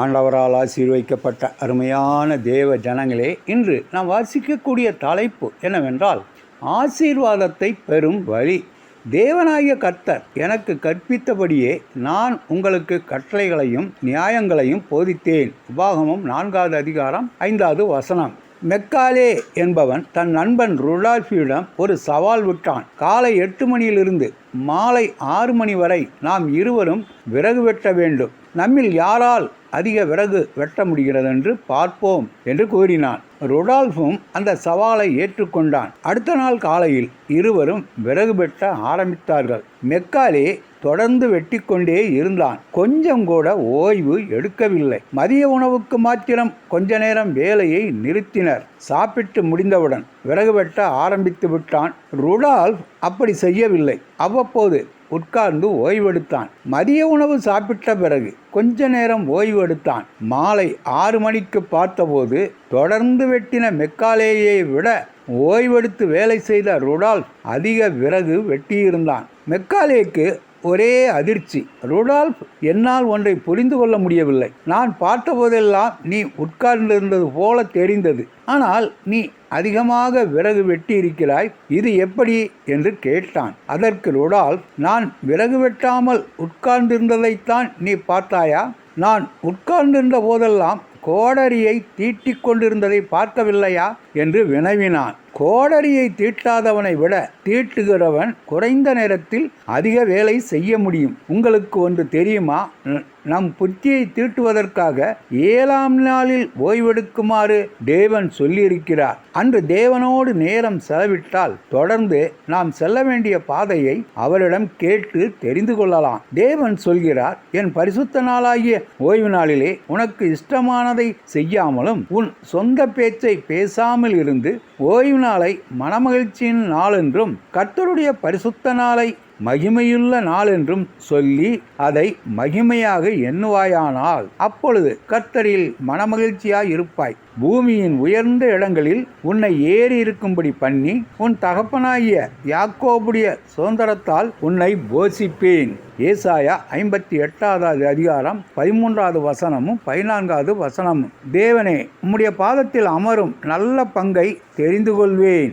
ஆண்டவரால் ஆசீர்வைக்கப்பட்ட அருமையான தேவ ஜனங்களே இன்று நாம் வாசிக்கக்கூடிய தலைப்பு என்னவென்றால் ஆசீர்வாதத்தை பெறும் வழி. தேவனாகிய கர்த்தர் எனக்கு கற்பித்தபடியே நான் உங்களுக்கு கட்டளைகளையும் நியாயங்களையும் போதித்தேன். உபாகமம் நான்காவது அதிகாரம் ஐந்தாவது வசனம். மெக்காலே என்பவன் தன் நண்பன் ருடால்ஃபியிடம் ஒரு சவால் விட்டான். காலை எட்டு மணியிலிருந்து மாலை ஆறு மணி வரை நாம் இருவரும் விறகு வெட்ட வேண்டும். நம்மில் யாரால் அதிக விறகு வெட்ட முடிகிறது என்று பார்ப்போம் என்று கூறினான். ரொடால்ஃபும் அந்த சவாலை ஏற்றுக்கொண்டான். அடுத்த நாள் காலையில் இருவரும் விறகு வெட்ட ஆரம்பித்தார்கள். மெக்காலே தொடர்ந்து வெட்டிக்கொண்டே இருந்தான். கொஞ்சம் கூட ஓய்வு எடுக்கவில்லை. மதிய உணவுக்கு மாத்திரம் கொஞ்ச நேரம் வேலையை நிறுத்தினர். சாப்பிட்டு முடிந்தவுடன் விறகு வெட்ட ஆரம்பித்து விட்டான். ருடால்ஃப் அப்படி செய்யவில்லை. அவ்வப்போது உட்கார்ந்து ஓய்வெடுத்தான். மதிய உணவு சாப்பிட்ட பிறகு கொஞ்ச நேரம் ஓய்வெடுத்தான். மாலை ஆறு மணிக்கு பார்த்தபோது தொடர்ந்து வெட்டின மெக்காலேயை விட ஓய்வெடுத்து வேலை செய்த ருடால்ஃப் அதிக விறகு வெட்டியிருந்தான். மெக்காலேக்கு ஒரே அதிர்ச்சி. ருடால்ஃப் என்னால் ஒன்றை புரிந்து கொள்ள முடியவில்லை. நான் பார்த்தபோதெல்லாம் நீ உட்கார்ந்திருந்தது போல தெரிந்தது. ஆனால் நீ அதிகமாக விறகு வெட்டி இருக்கிறாய் இது எப்படி? என்று கேட்டான். அதற்கு ருடால்ஃப் நான் விறகு வெட்டாமல் உட்கார்ந்திருந்ததைத்தான் நீ பார்த்தாயா? நான் உட்கார்ந்திருந்த போதெல்லாம் கோடரியை தீட்டிக் கொண்டிருந்ததை பார்க்கவில்லையா? என்று வினவினான். கோடரியை தீட்டாதவனை விட தீட்டுகிறவன் குறைந்த நேரத்தில் அதிக வேலை செய்ய முடியும். உங்களுக்கு ஒன்று தெரியுமா? நம் புத்தியை தீட்டுவதற்காக ஏழாம் நாளில் ஓய்வெடுக்குமாறு தேவன் சொல்லியிருக்கிறார். அன்று தேவனோடு நேரம் செலவிட்டால் தொடர்ந்து நாம் செல்ல வேண்டிய பாதையை அவரிடம் கேட்டு தெரிந்து கொள்ளலாம். தேவன் சொல்கிறார் என் பரிசுத்த நாளாகிய ஓய்வு நாளிலே உனக்கு இஷ்டமானதை செய்யாமலும் உன் சொந்த பேச்சை பேசாமல் இருந்து ஓய்வு நாளை மனமகிழ்ச்சியின் நாள் என்றும் கர்த்தருடைய பரிசுத்த நாளை மகிமையுள்ள நாள் என்றும் சொல்லி அதை மகிமையாக எண்ணுவாயானால் அப்பொழுது கர்த்தரில் மனமகிழ்ச்சியாய் இருப்பாய். பூமியின் உயர்ந்த இடங்களில் உன்னை ஏறி இருக்கும்படி பண்ணி உன் தகப்பனாகிய யாக்கோபுடைய சுதந்திரத்தால் உன்னை போஷிப்பேன். ஏசாயா ஐம்பத்தி எட்டாவது அதிகாரம் பதிமூன்றாவது வசனமும் பதினான்காவது வசனமும். தேவனே உம்முடைய பாதத்தில் அமரும் நல்ல பங்கை தெரிந்து கொள்வேன்.